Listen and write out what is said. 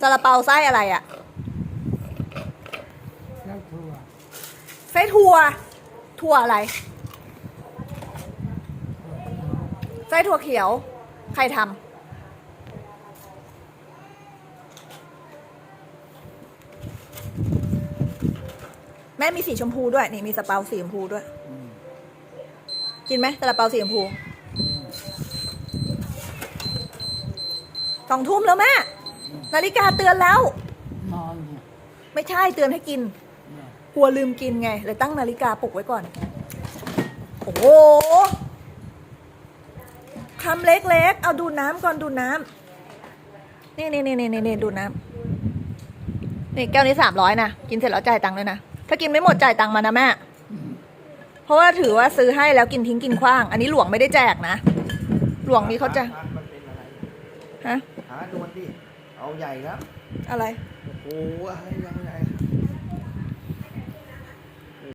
ซาลาเปาไส้อะไรอะแล้วถั่วไส้ถั่ว ถั่วอะไร ไส้ถั่วเขียว ใครทำแม่มีสีชมพูด้วย นี่มีสเปาสีชมพูด้วยอืมกินไหมซาลาเปาสีชมพูสองทุ่มแล้วแม่ นาฬิกาเตือนแล้ว นอนเนี่ยไม่ใช่เตือนให้กินเนี่ยกลัวลืมกินไงเลยตั้งนาฬิกาปลุกไว้ก่อน โอ้โหคำเล็กๆ เอาดูน้ำก่อนดูน้ำนี่นี่นี่นี่นี่ดูน้ำนี่แก้วนี้สามร้อยนะกินเสร็จแล้วจ่ายตังค์เลยนะ ถ้ากินไม่หมดจ่ายตังค์มานะแม่อืมเพราะว่าถือว่าซื้อให้แล้วกินทิ้งกินขว้าง อันนี้หลวงไม่ได้แจกนะ หลวงนี้เขาจะมันเป็นอะไรฮะ หาดูมันดิ เอาใหญ่ครับ อะไร โอ้โหอะไรยังไง